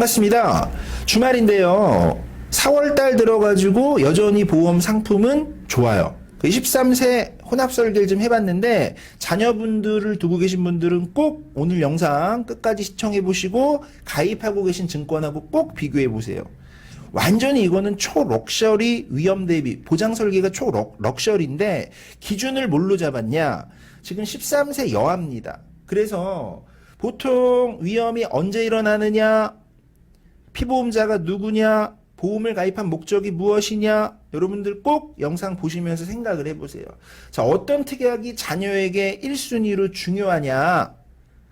반갑습니다. 주말인데요. 4월달 들어가지고 여전히 보험 상품은 좋아요. 23세 혼합 설계를 좀 해봤는데 자녀분들을 두고 계신 분들은 꼭 오늘 영상 끝까지 시청해 보시고 가입하고 계신 증권하고 꼭 비교해 보세요. 완전히 이거는 초럭셔리 위험 대비 보장 설계가 초럭셔리인데 기준을 뭘로 잡았냐? 지금 13세 여아입니다. 그래서 보통 위험이 언제 일어나느냐? 피보험자가 누구냐? 보험을 가입한 목적이 무엇이냐? 여러분들 꼭 영상 보시면서 생각을 해보세요. 자, 어떤 특약이 자녀에게 1순위로 중요하냐?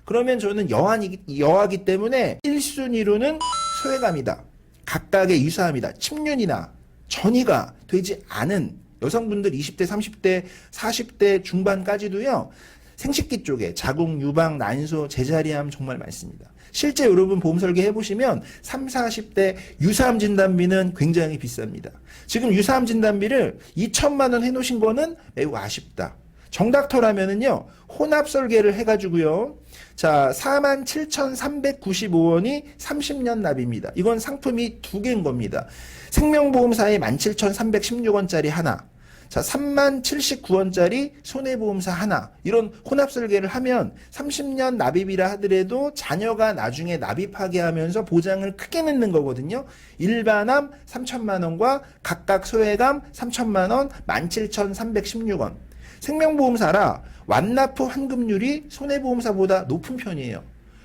그러면 저는 여하기, 여하기 때문에 1순위로는 소외감이다. 각각의 유사함이다. 침륜이나 전이가 되지 않은 여성분들 20대, 30대, 40대 중반까지도요. 생식기 쪽에 자궁, 유방, 난소, 제자리암 정말 많습니다. 실제 여러분 보험 설계 해보시면 3, 40대 유사암 진단비는 굉장히 비쌉니다. 지금 유사암 진단비를 2천만 원 해놓으신 거는 매우 아쉽다. 정닥터라면은요, 혼합 설계를 해가지고요, 자, 47,395원이 30년 납입니다. 이건 상품이 두 개인 겁니다. 생명보험사에 17,316원짜리 하나, 자, 3만 79원짜리 손해보험사 하나. 이런 혼합 설계를 하면 30년 납입이라 하더라도 자녀가 나중에 납입하게 하면서 보장을 크게 넣는 거거든요. 일반암 3천만 원과 각각 소외감 3천만 원, 17,316원. 생명보험사라 완납후 환급률이 손해보험사보다 높은 편이에요.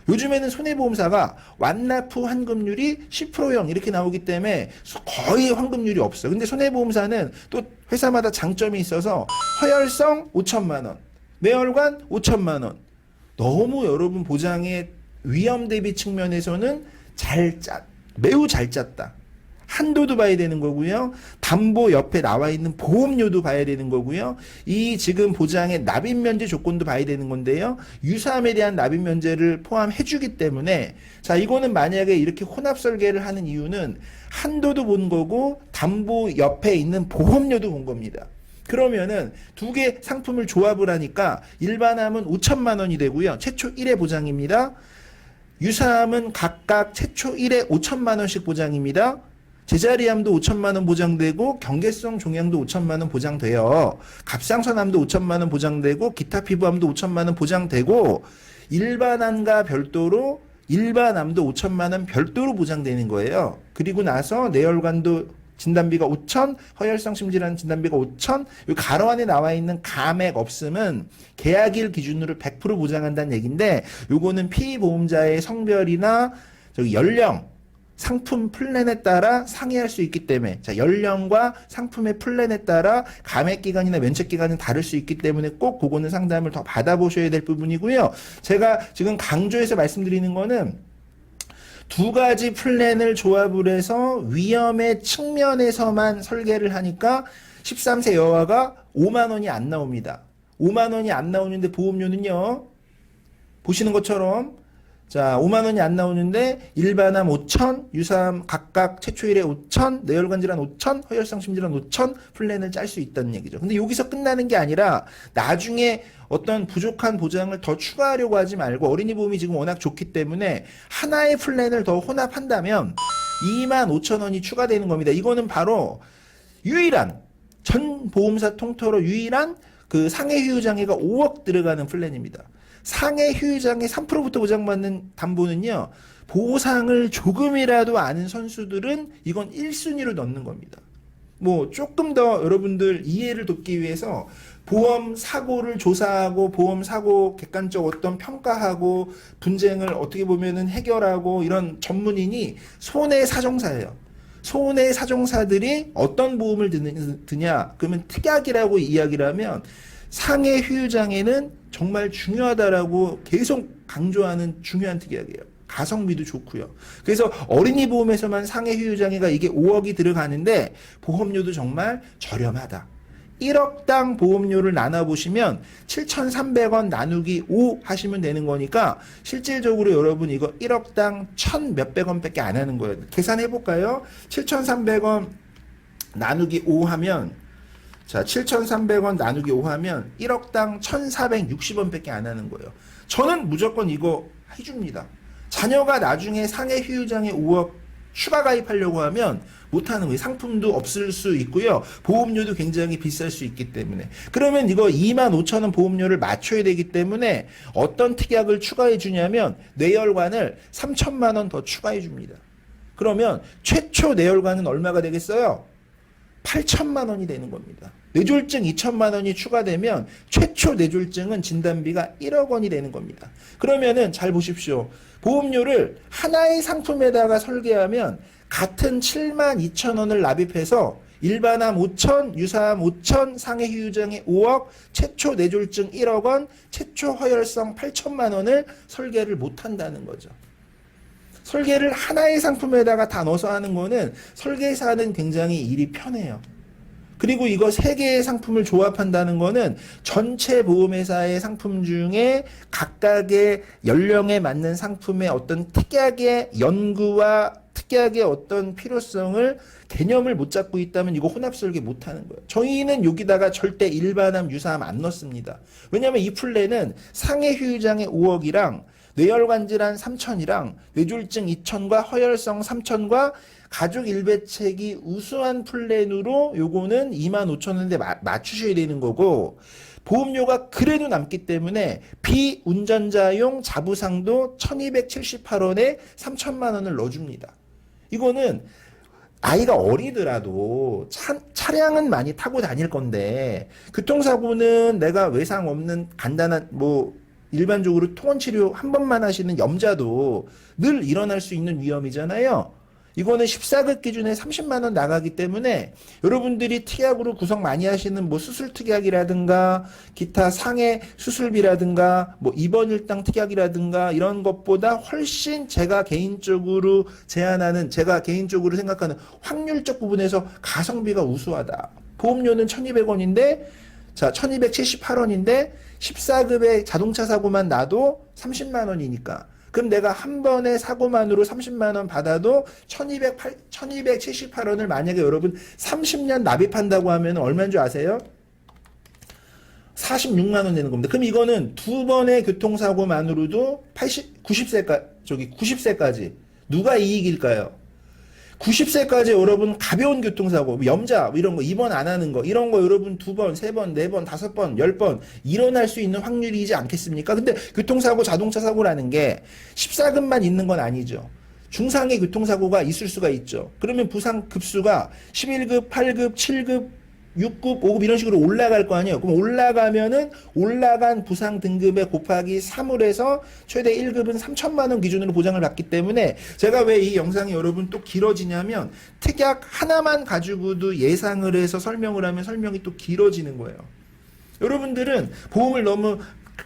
요즘에는 손해보험사가 완납 후 환급률이 10%형 이렇게 나오기 때문에 거의 환급률이 없어. 근데 손해보험사는 또 회사마다 장점이 있어서 허혈성 5천만 원, 매혈관 5천만 원. 너무 여러분 보장의 위험 대비 측면에서는 잘 짰, 매우 잘 짰다. 한도도 봐야 되는 거고요. 담보 옆에 나와 있는 보험료도 봐야 되는 거고요. 이 지금 보장의 납입 면제 조건도 봐야 되는 건데요. 유사함에 대한 납입 면제를 포함해 주기 때문에 자, 이거는 만약에 이렇게 혼합 설계를 하는 이유는 한도도 본 거고 담보 옆에 있는 보험료도 본 겁니다. 그러면은 두 개 상품을 조합을 하니까 일반함은 5천만 원이 되고요. 최초 1회 보장입니다. 유사함은 각각 최초 1회 5천만 원씩 보장입니다. 제자리암도 5천만 원 보장되고 경계성 종양도 5천만 원 보장돼요. 갑상선암도 5천만 원 보장되고 기타 피부암도 5천만 원 보장되고 일반암과 별도로 일반암도 5천만 원 별도로 보장되는 거예요. 그리고 나서 내혈관도 진단비가 5천, 허혈성 심질환 진단비가 5천, 이 가로 안에 나와 있는 감액 없음은 계약일 기준으로 100% 보장한다는 얘기인데 요거는 피보험자의 성별이나 저기 연령 상품 플랜에 따라 상이할 수 있기 때문에 자 연령과 상품의 플랜에 따라 감액 기간이나 면책 기간은 다를 수 있기 때문에 꼭 그거는 상담을 더 받아보셔야 될 부분이고요. 제가 지금 강조해서 말씀드리는 거는 두 가지 플랜을 조합을 해서 위험의 측면에서만 설계를 하니까 13세 여아가 5만 원이 안 나옵니다. 5만 원이 안 나오는데 보험료는요. 보시는 것처럼 자, 5만 원이 안 나오는데 일반암 5천, 유사암 각각 최초 1회 5천, 뇌혈관 질환 5천, 허혈성 심질환 5천 플랜을 짤 수 있다는 얘기죠. 근데 여기서 끝나는 게 아니라 나중에 어떤 부족한 보장을 더 추가하려고 하지 말고 어린이 보험이 지금 워낙 좋기 때문에 하나의 플랜을 더 혼합한다면 2만 5천 원이 추가되는 겁니다. 이거는 바로 유일한 전 보험사 통틀어 유일한 그 상해 휴유 장애가 5억 들어가는 플랜입니다. 상해 휴유 장애 3%부터 보장받는 담보는요. 보상을 조금이라도 아는 선수들은 이건 1순위로 넣는 겁니다. 뭐 조금 더 여러분들 이해를 돕기 위해서 보험 사고를 조사하고 보험 사고 객관적 어떤 평가하고 분쟁을 어떻게 보면은 해결하고 이런 전문인이 손해 사정사예요. 손해 사정사들이 어떤 보험을 드냐? 그러면 특약이라고 이야기를 하면 상해 휴유장애는 정말 중요하다라고 계속 강조하는 중요한 특약이에요. 가성비도 좋고요. 그래서 어린이 보험에서만 상해 휴유장애가 이게 5억이 들어가는데 보험료도 정말 저렴하다. 1억당 보험료를 나눠보시면 7,300원 나누기 5 하시면 되는 거니까 실질적으로 여러분 이거 1억당 1,000 몇백 원 밖에 안 하는 거예요. 계산해 볼까요? 7,300원 나누기 5 하면 자, 7,300원 나누기 5 하면 1억당 1,460원밖에 안 하는 거예요. 저는 무조건 이거 해줍니다. 자녀가 나중에 상해 휴유장에 5억 추가 가입하려고 하면 못하는 거예요. 상품도 없을 수 있고요. 보험료도 굉장히 비쌀 수 있기 때문에. 그러면 이거 2만 5천 원 보험료를 맞춰야 되기 때문에 어떤 특약을 추가해 주냐면 뇌혈관을 3천만 원 더 추가해 줍니다. 그러면 최초 뇌혈관은 얼마가 되겠어요? 8천만 원이 되는 겁니다. 뇌졸중 2천만 원이 추가되면 최초 뇌졸중은 진단비가 1억 원이 되는 겁니다. 그러면은 잘 보십시오. 보험료를 하나의 상품에다가 설계하면 같은 7만 2천 원을 납입해서 일반암 5천, 유사암 5천, 상해 휴유장애 5억, 최초 뇌졸중 1억 원, 최초 허혈성 8천만 원을 설계를 못 한다는 거죠. 설계를 하나의 상품에다가 다 넣어서 하는 거는 설계사는 굉장히 일이 편해요. 그리고 이거 세 개의 상품을 조합한다는 거는 전체 보험회사의 상품 중에 각각의 연령에 맞는 상품의 어떤 특약의 연구와 특약의 어떤 필요성을 개념을 못 잡고 있다면 이거 혼합 설계 못 하는 거예요. 저희는 여기다가 절대 일반암, 유사암 안 넣습니다. 왜냐하면 이 플랜은 상해 휴유장애 5억이랑 뇌혈관 질환 3천이랑 뇌졸중 2천과 허혈성 3천과 가족 일배책이 우수한 플랜으로 요거는 2만 5천 원인데 마- 맞추셔야 되는 거고 보험료가 그래도 남기 때문에 비운전자용 자부상도 1278원에 3천만 원을 넣어줍니다. 이거는 아이가 어리더라도 차, 차량은 많이 타고 다닐 건데 교통사고는 내가 외상 없는 간단한 뭐 일반적으로 통원 치료 한 번만 하시는 염자도 늘 일어날 수 있는 위험이잖아요. 이거는 14급 기준에 30만 원 나가기 때문에 여러분들이 특약으로 구성 많이 하시는 뭐 수술 특약이라든가 기타 상해 수술비라든가 뭐 입원 일당 특약이라든가 이런 것보다 훨씬 제가 개인적으로 제안하는 제가 개인적으로 생각하는 확률적 부분에서 가성비가 우수하다. 보험료는 1,200원인데 자, 1278원인데 14급의 자동차 사고만 나도 30만 원이니까. 그럼 내가 한 번의 사고만으로 30만 원 받아도 1208, 1278원을 만약에 여러분 30년 납입한다고 하면 얼마인 줄 아세요? 46만 원 되는 겁니다. 그럼 이거는 두 번의 교통사고만으로도 80, 90세까, 저기 90세까지 누가 이익일까요? 90세까지 여러분 가벼운 교통사고, 뭐 염자 뭐 이런 거 입원 안 하는 거 이런 거 여러분 두 번, 세 번, 네 번, 다섯 번, 열 번 일어날 수 있는 확률이지 않겠습니까? 근데 교통사고, 자동차 사고라는 게 14급만 있는 건 아니죠. 중상의 교통사고가 있을 수가 있죠. 그러면 부상 급수가 11급, 8급, 7급, 6급, 5급 이런 식으로 올라갈 거 아니에요. 그럼 올라가면은 올라간 부상 등급에 곱하기 3을 해서 최대 1급은 3천만 원 기준으로 보장을 받기 때문에 제가 왜 이 영상이 여러분 또 길어지냐면 특약 하나만 가지고도 예상을 해서 설명을 하면 설명이 또 길어지는 거예요. 여러분들은 보험을 너무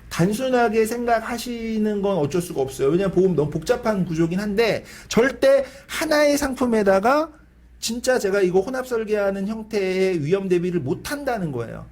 단순하게 생각하시는 건 어쩔 수가 없어요. 왜냐하면 보험 너무 복잡한 구조긴 한데 절대 하나의 상품에다가 진짜 제가 이거 혼합 설계하는 형태의 위험 대비를 못 한다는 거예요.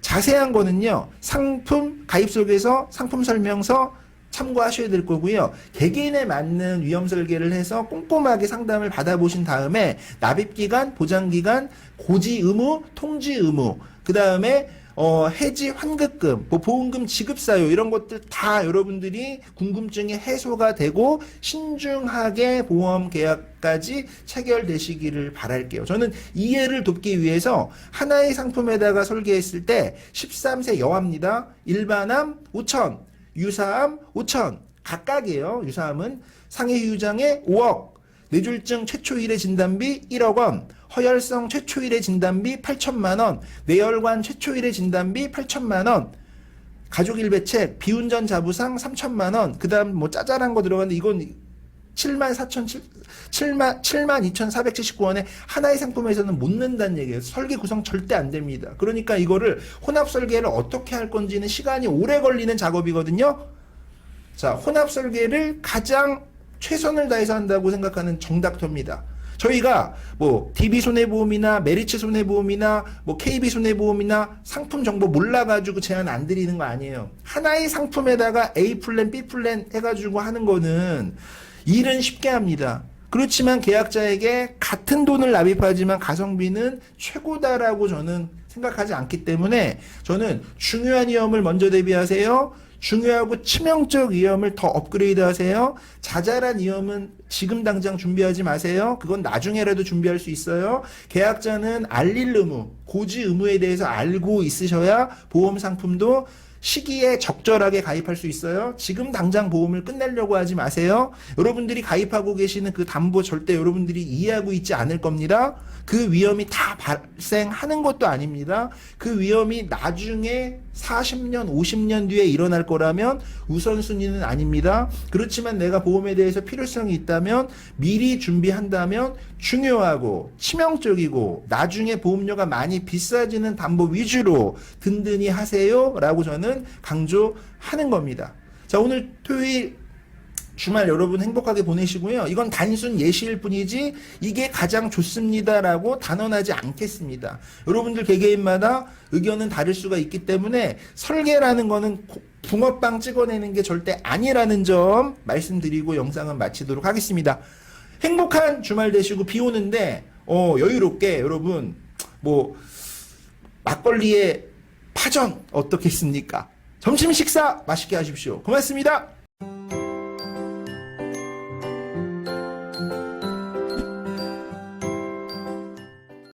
자세한 거는요. 상품 가입 속에서 상품 설명서 참고하셔야 될 거고요. 개개인에 맞는 위험 설계를 해서 꼼꼼하게 상담을 받아보신 다음에 납입 기간, 보장 기간, 고지 의무, 통지 의무, 그 다음에 어, 해지 환급금, 뭐 보험금 지급 사유 이런 것들 다 여러분들이 궁금증이 해소가 되고 신중하게 보험 계약까지 체결되시기를 바랄게요. 저는 이해를 돕기 위해서 하나의 상품에다가 설계했을 때 13세 여아입니다. 일반암 5천, 유사암 5천 각각이에요. 유사암은 상해 유장에 5억, 뇌졸중 최초 1회 진단비 1억 원, 허혈성 최초 1회 진단비 8천만 원, 뇌혈관 최초 1회 진단비 8천만 원, 가족 일배책, 비운전 자부상 3천만 원, 그 다음 뭐 짜잘한 거 들어갔는데 이건 7만 4천, 7만, 7만 2,479원에 하나의 상품에서는 못 낸다는 얘기예요. 설계 구성 절대 안 됩니다. 그러니까 이거를 혼합 설계를 어떻게 할 건지는 시간이 오래 걸리는 작업이거든요. 자, 혼합 설계를 가장 최선을 다해서 한다고 생각하는 정닥터입니다. 저희가 뭐 DB 손해보험이나 메리츠 손해보험이나 뭐 KB 손해보험이나 상품 정보 몰라가지고 제안 안 드리는 거 아니에요. 하나의 상품에다가 A 플랜, B 플랜 해가지고 하는 거는 일은 쉽게 합니다. 그렇지만 계약자에게 같은 돈을 납입하지만 가성비는 최고다라고 저는 생각하지 않기 때문에 저는 중요한 위험을 먼저 대비하세요. 중요하고 치명적 위험을 더 업그레이드 하세요. 자잘한 위험은 지금 당장 준비하지 마세요. 그건 나중에라도 준비할 수 있어요. 계약자는 알릴 의무, 고지 의무에 대해서 알고 있으셔야 보험 상품도 시기에 적절하게 가입할 수 있어요. 지금 당장 보험을 끝내려고 하지 마세요. 여러분들이 가입하고 계시는 그 담보 절대 여러분들이 이해하고 있지 않을 겁니다. 그 위험이 다 발생하는 것도 아닙니다. 그 위험이 나중에 40년, 50년 뒤에 일어날 거라면 우선순위는 아닙니다. 그렇지만 내가 보험에 대해서 필요성이 있다면 미리 준비한다면 중요하고 치명적이고 나중에 보험료가 많이 비싸지는 담보 위주로 든든히 하세요. 라고 저는 강조하는 겁니다. 자, 오늘 토요일 주말 여러분 행복하게 보내시고요. 이건 단순 예시일 뿐이지 이게 가장 좋습니다라고 단언하지 않겠습니다. 여러분들 개개인마다 의견은 다를 수가 있기 때문에 설계라는 거는 고- 붕어빵 찍어내는 게 절대 아니라는 점 말씀드리고 영상은 마치도록 하겠습니다. 행복한 주말 되시고 비 오는데 어, 여유롭게 여러분 뭐 막걸리에 파전 어떻겠습니까? 점심 식사 맛있게 하십시오. 고맙습니다.